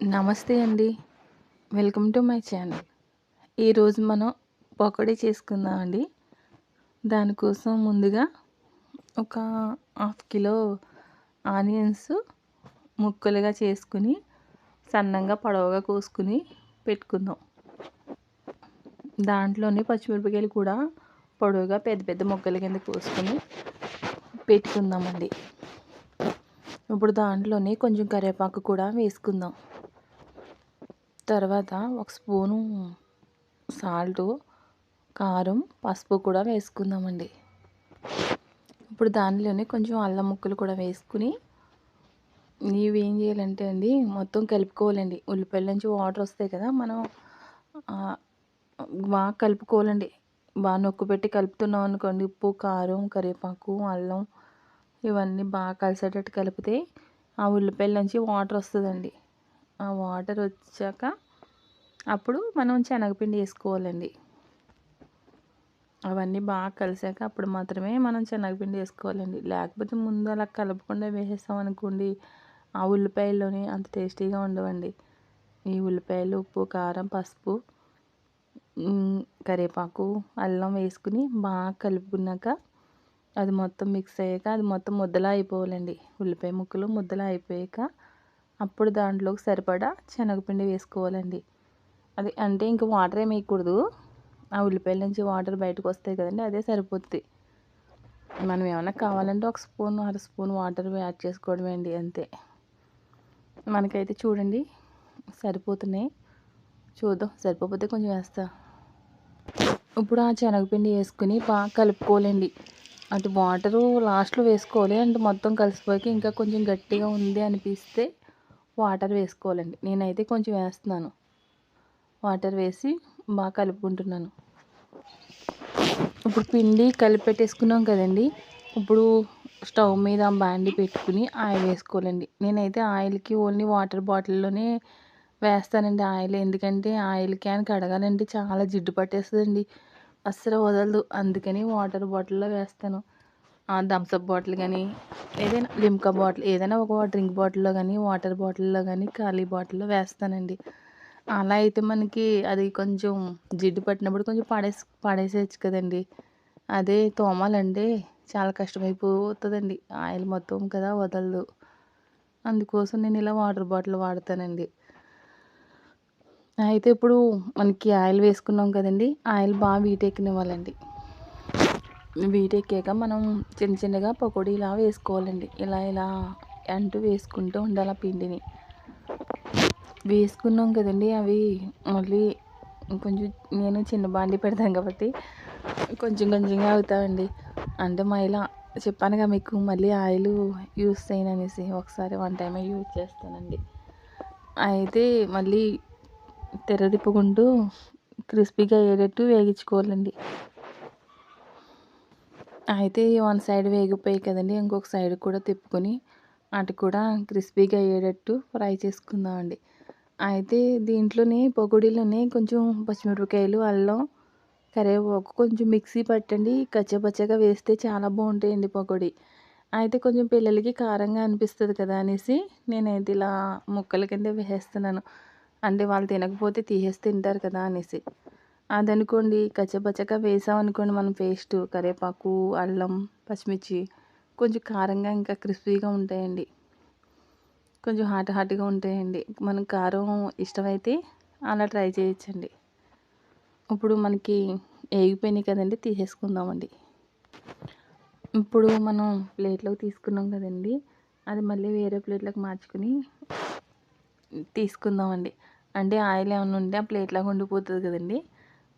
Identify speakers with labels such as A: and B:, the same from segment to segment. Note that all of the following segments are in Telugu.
A: నమస్తే అండి. Welcome to my channel. ఈరోజు మనం పకోడీ చేసుకుందామండి దానికోసం ముందుగా ఒక హాఫ్ కిలో ఆనియన్స్ ముక్కలుగా చేసుకుని సన్నంగా పొడవుగా కోసుకుని పెట్టుకుందాం. దాంట్లోనే పచ్చిమిరపకాయలు కూడా పొడవుగా పెద్ద పెద్ద ముక్కల కింద కోసుకొని పెట్టుకుందామండి. ఇప్పుడు దాంట్లోనే కొంచెం కరివేపాకు కూడా వేసుకుందాం. తర్వాత ఒక స్పూను సాల్టు కారం పసుపు కూడా వేసుకుందామండి. ఇప్పుడు దానిలోనే కొంచెం అల్లం ముక్కలు కూడా వేసుకుని ఇవి ఏం చేయాలంటే అండి మొత్తం కలుపుకోవాలండి. ఉల్లిపాయల నుంచి వాటర్ వస్తాయి కదా మనం బాగా కలుపుకోవాలండి. బాగా నొక్కు పెట్టి కలుపుతున్నాం అనుకోండి ఉప్పు కారం కరివేపాకు అల్లం ఇవన్నీ బాగా కలిసేటట్టు కలిపితే ఆ ఉల్లిపాయల నుంచి వాటర్ వస్తుందండి. ఆ వాటర్ వచ్చాక అప్పుడు మనం శనగపిండి వేసుకోవాలండి. అవన్నీ బాగా కలిసాక అప్పుడు మాత్రమే మనం శనగపిండి వేసుకోవాలండి. లేకపోతే ముందు అలా కలపకుండా వేసేస్తాం అనుకోండి ఆ ఉల్లిపాయల్లోని అంత టేస్టీగా ఉండవండి. ఈ ఉల్లిపాయలు ఉప్పు కారం పసుపు కరివేపాకు అల్లం వేసుకుని బాగా కలుపుకున్నాక అది మొత్తం మిక్స్ అయ్యాక అది మొత్తం ముద్దలా అయిపోవాలండి. ఉల్లిపాయ ముక్కలు ముద్దలా అయిపోయాక అప్పుడు దాంట్లోకి సరిపడా శనగపిండి వేసుకోవాలండి. అది అంటే ఇంక వాటర్ ఏమి వేయకూడదు. ఆ ఉల్లిపాయల నుంచి వాటర్ బయటకు వస్తాయి కదండి అదే సరిపోతుంది మనం ఏమైనా కావాలంటే ఒక స్పూన్ అర స్పూన్ వాటర్ యాడ్ చేసుకోవడమే అండి అంతే. మనకైతే చూడండి సరిపోతున్నాయి. చూద్దాం సరిపోతే కొంచెం వేస్తా. ఇప్పుడు ఆ శనగపిండి వేసుకుని బాగా కలుపుకోవాలండి. అటు వాటరు లాస్ట్లో వేసుకోవాలి అంటే మొత్తం కలిసిపోయి ఇంకా కొంచెం గట్టిగా ఉంది అనిపిస్తే వాటర్ వేసుకోవాలండి. నేనైతే కొంచెం వేస్తున్నాను. వాటర్ వేసి బాగా కలుపుకుంటున్నాను. ఇప్పుడు పిండి కలిపి పెట్టేసుకున్నాం కదండి. ఇప్పుడు స్టవ్ మీద బాండి పెట్టుకుని ఆయిల్ వేసుకోవాలండి. నేనైతే ఆయిల్కి ఓన్లీ వాటర్ బాటిల్లోనే వేస్తానండి ఆయిల్. ఎందుకంటే ఆయిల్ క్యాన్ కడగాలంటే చాలా జిడ్డు పట్టేస్తుందండి. అస్సలు వదలదు. అందుకని వాటర్ బాటిల్లో వేస్తాను. థమ్స్అప్ బాటిల్ కానీ ఏదైనా లిమ్కా బాటిల్ ఏదైనా ఒక డ్రింక్ బాటిల్లో కానీ వాటర్ బాటిల్లో కానీ ఖాళీ బాటిల్లో వేస్తానండి. అలా అయితే మనకి అది కొంచెం జిడ్డు పట్టినప్పుడు కొంచెం పడేసి పడేసేయచ్చు కదండి. అదే తోమాలంటే చాలా కష్టమైపోతుందండి. ఆయిల్ మొత్తం కదా వదలదు. అందుకోసం నేను ఇలా వాటర్ బాటిల్ వాడతానండి. అయితే ఇప్పుడు మనకి ఆయిల్ వేసుకున్నాం కదండి. ఆయిల్ బాగా వీటెక్కనివ్వాలండి వీటెక్కాక మనం చిన్న చిన్నగా పకోడీ ఇలా వేసుకోవాలండి. ఇలా ఇలా అంటూ వేసుకుంటూ ఉండాలి ఆ పిండిని. వేసుకున్నాం కదండి అవి మళ్ళీ కొంచెం నేను చిన్న బాండి పెడతాను కాబట్టి కొంచెం కొంచెంగా అవుతామండి అంటే మా ఇలా చెప్పానుగా మీకు మళ్ళీ ఆయిల్ యూస్ చేయను అనేసి ఒకసారి వన్ టైమే యూజ్ చేస్తానండి. అయితే మళ్ళీ తెర తిప్పుకుంటూ క్రిస్పీగా అయ్యేటట్టు వేగించుకోవాలండి అయితే వన్ సైడ్ వేగిపోయాయి కదండి ఇంకొక సైడ్ కూడా తిప్పుకొని అటు కూడా క్రిస్పీగా అయ్యేటట్టు ఫ్రై చేసుకుందామండి. అయితే దీంట్లోనే పొగుడిలోనే కొంచెం పచ్చిమిరపకాయలు అల్లం కరివేపాకు కొంచెం మిక్సీ పట్టండి కచ్చపచ్చగా వేస్తే చాలా బాగుంటాయండి పకోడీ. అయితే కొంచెం పిల్లలకి కారంగా అనిపిస్తుంది కదా అనేసి నేనైతే ఇలా ముక్కల కింద వేసేస్తున్నాను. అంటే వాళ్ళు తినకపోతే తీసేసి తింటారు కదా అనేసి. అదనుకోండి కచ్చపచ్చగా వేసామనుకోండి మనం పేస్ట్ కరివేపాకు అల్లం పచ్చిమిర్చి కొంచెం కారంగా ఇంకా క్రిస్పీగా ఉంటాయండి. కొంచెం హాట్ హాట్గా ఉంటాయండి. మనం కారం ఇష్టమైతే అలా ట్రై చేయొచ్చండి. ఇప్పుడు మనకి వేగిపోయినాయి కదండి తీసేసుకుందామండి. ఇప్పుడు మనం ప్లేట్లోకి తీసుకున్నాం కదండి అది మళ్ళీ వేరే ప్లేట్లోకి మార్చుకుని తీసుకుందామండి. అంటే ఆయిల్ ఏమైనా ఉంటే ఆ ప్లేట్లాగా ఉండిపోతుంది కదండి.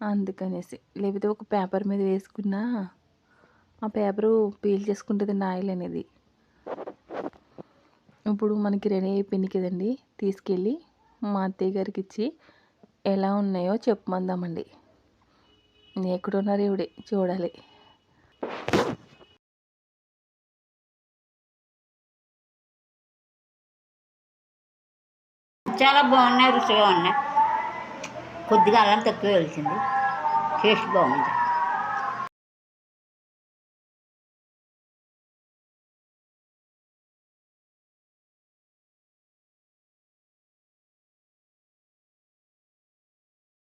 A: అందుకనేసి. లేకపోతే ఒక పేపర్ మీద వేసుకున్నా ఆ పేపరు పీల్ చేసుకుంటుందండి ఆయిల్ అనేది. ఇప్పుడు మనకి రెడీ అయిపోయింది కదండి తీసుకెళ్ళి మా అత్తయ్య గారికి ఇచ్చి ఎలా ఉన్నాయో చెప్పమందామండి. ఎక్కడున్నారు ఇవిడే చూడాలి.
B: చాలా బాగున్నాయి రుచిగా ఉన్నాయి. కొద్దిగా అల్లం తక్కువ వెళ్తుంది టేస్ట్ బాగుంది.